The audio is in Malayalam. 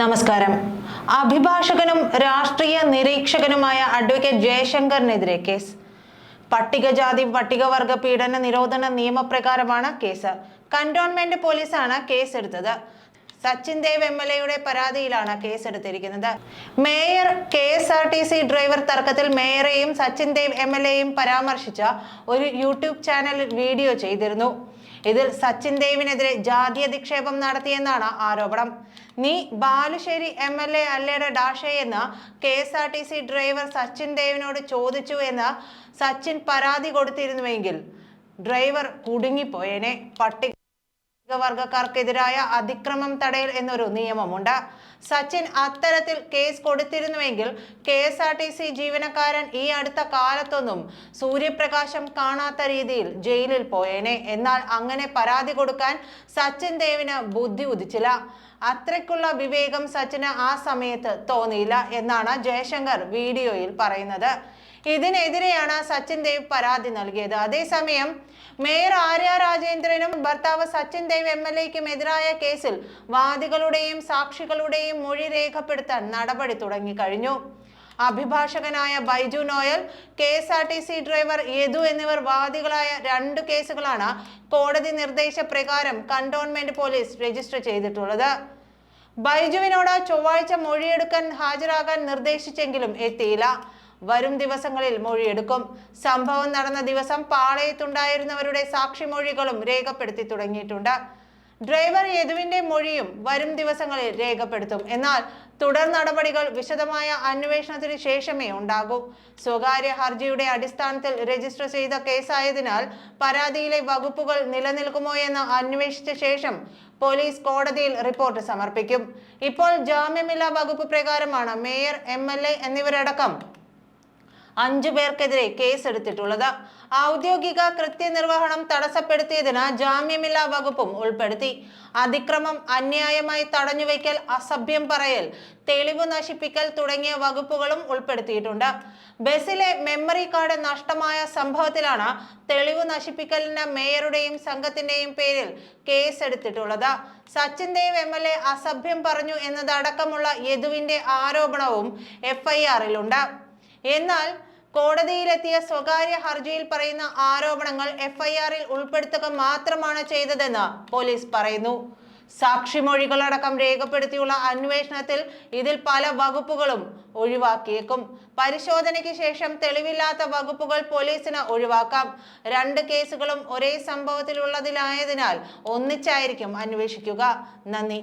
നമസ്കാരം. അഭിഭാഷകനും രാഷ്ട്രീയ നിരീക്ഷകനുമായ അഡ്വക്കേറ്റ് ജയശങ്കറിനെതിരെ കേസ്. പട്ടികജാതി പട്ടികവർഗ പീഡന നിരോധന നിയമപ്രകാരമാണ് കേസ്. കന്റോൺമെന്റ് പോലീസാണ് കേസെടുത്തത്. സച്ചിൻ ദേവ് എം എൽ എയുടെ പരാതിയിലാണ് കേസെടുത്തിരിക്കുന്നത്. Mayor K S R T C driver തർക്കത്തിൽ മേയറെയും സച്ചിൻ ദേവ് എം എൽ എയും പരാമർശിച്ച ഒരു യൂട്യൂബ് ചാനൽ വീഡിയോ ചെയ്തിരുന്നു. ഇതിൽ സച്ചിൻ ദേവിനെതിരെ ജാതി അധിക്ഷേപം നടത്തിയെന്നാണ് ആരോപണം. നീ ബാലുശ്ശേരി എം എൽ എ അല്ലേടെ ഡാഷേ എന്ന് K S R T C driver Sachin ദേവിനോട് ചോദിച്ചു എന്ന് സച്ചിൻ പരാതി കൊടുത്തിരുന്നുവെങ്കിൽ ഡ്രൈവർ കുടുങ്ങിപ്പോയേനെ. പട്ടിക വർഗക്കാർക്കെതിരായ അതിക്രമം തടയൽ എന്നൊരു നിയമമുണ്ട്. സച്ചിൻ അത്തരത്തിൽ case കൊടുത്തിരുന്നുവെങ്കിൽ K S R T C ജീവനക്കാരൻ ഈ അടുത്ത കാലത്തൊന്നും സൂര്യപ്രകാശം കാണാത്ത രീതിയിൽ ജയിലിൽ പോയേനെ. എന്നാൽ അങ്ങനെ പരാതി കൊടുക്കാൻ സച്ചിൻ ദേവിന് ബുദ്ധി ഉദിച്ചില്ല അത്രയ്ക്കുള്ള വിവേകം സച്ചിന് ആ സമയത്ത് തോന്നിയില്ല എന്നാണ് ജയശങ്കർ വീഡിയോയിൽ പറയുന്നത്. ഇതിനെതിരെയാണ് സച്ചിൻ ദേവ് പരാതി നൽകിയത്. അതേസമയം മേയർ ആര്യ രാജേന്ദ്രനും ഭർത്താവ് സച്ചിൻ ദേവ് എം എൽ എക്കും എതിരായ കേസിൽ വാദികളുടെയും സാക്ഷികളുടെയും മൊഴി രേഖപ്പെടുത്താൻ നടപടി തുടങ്ങിക്കഴിഞ്ഞു. അഭിഭാഷകനായ Baiju Noel K S R T C driver Yadu എന്നിവർ വാദികളായ രണ്ട് കേസുകളാണ് കോടതി നിർദ്ദേശപ്രകാരം കണ്ടോൺമെന്റ് പോലീസ് രജിസ്റ്റർ ചെയ്തിട്ടുള്ളത്. ബൈജുവിനോട് ചൊവ്വാഴ്ച മൊഴിയെടുക്കാൻ ഹാജരാകാൻ നിർദ്ദേശിച്ചെങ്കിലും എത്തിയില്ല. വരും ദിവസങ്ങളിൽ മൊഴിയെടുക്കും. സംഭവം നടന്ന ദിവസം പാളയത്തുണ്ടായിരുന്നവരുടെ സാക്ഷിമൊഴികളും രേഖപ്പെടുത്തി തുടങ്ങിയിട്ടുണ്ട്. ഡ്രൈവർ യദുവിന്റെ മൊഴിയും വരും ദിവസങ്ങളിൽ രേഖപ്പെടുത്തും. എന്നാൽ തുടർ നടപടികൾ വിശദമായ അന്വേഷണത്തിന് ശേഷമേ ഉണ്ടാകൂ. സ്വകാര്യ ഹർജിയുടെ അടിസ്ഥാനത്തിൽ രജിസ്റ്റർ ചെയ്ത കേസായതിനാൽ പരാതിയിലെ വകുപ്പുകൾ നിലനിൽക്കുമോ എന്ന് അന്വേഷിച്ച ശേഷം പോലീസ് കോടതിയിൽ റിപ്പോർട്ട് സമർപ്പിക്കും. ഇപ്പോൾ ജാമ്യമില്ലാ വകുപ്പ് പ്രകാരമാണ് മേയർ എം എന്നിവരടക്കം അഞ്ചു പേർക്കെതിരെ കേസെടുത്തിട്ടുള്ളത്. ഔദ്യോഗിക കൃത്യനിർവഹണം തടസ്സപ്പെടുത്തിയതിന് ജാമ്യമില്ലാ വകുപ്പും ഉൾപ്പെടുത്തി. അതിക്രമം അന്യായമായി തടഞ്ഞുവെക്കൽ അസഭ്യം പറയൽ തെളിവ് നശിപ്പിക്കൽ തുടങ്ങിയ വകുപ്പുകളും ഉൾപ്പെടുത്തിയിട്ടുണ്ട്. ബസിലെ മെമ്മറി കാർഡ് നഷ്ടമായ സംഭവത്തിലാണ് തെളിവ് നശിപ്പിക്കലിന് മേയറുടെയും സംഘത്തിന്റെയും പേരിൽ കേസെടുത്തിട്ടുള്ളത്. സച്ചിൻ എം എൽ എ അസഭ്യം പറഞ്ഞു എന്നതടക്കമുള്ള യദുവിന്റെ ആരോപണവും എഫ്ഐആറിലുണ്ട് എന്നാൽ കോടതിയിലെത്തിയ സ്വകാര്യ ഹർജിയിൽ പറയുന്ന ആരോപണങ്ങൾ എഫ്ഐആറിൽ ഉൾപ്പെടുത്തുക മാത്രമാണ് ചെയ്തതെന്ന് പോലീസ് പറയുന്നു. സാക്ഷിമൊഴികളടക്കം രേഖപ്പെടുത്തിയുള്ള അന്വേഷണത്തിൽ ഇതിൽ പല വകുപ്പുകളും ഒഴിവാക്കിയേക്കും. പരിശോധനയ്ക്ക് ശേഷം തെളിവില്ലാത്ത വകുപ്പുകൾ പോലീസിന് ഒഴിവാക്കാം. രണ്ട് കേസുകളും ഒരേ സംഭവത്തിലുള്ളതിലായതിനാൽ ഒന്നിച്ചായിരിക്കും അന്വേഷിക്കുക. നന്ദി.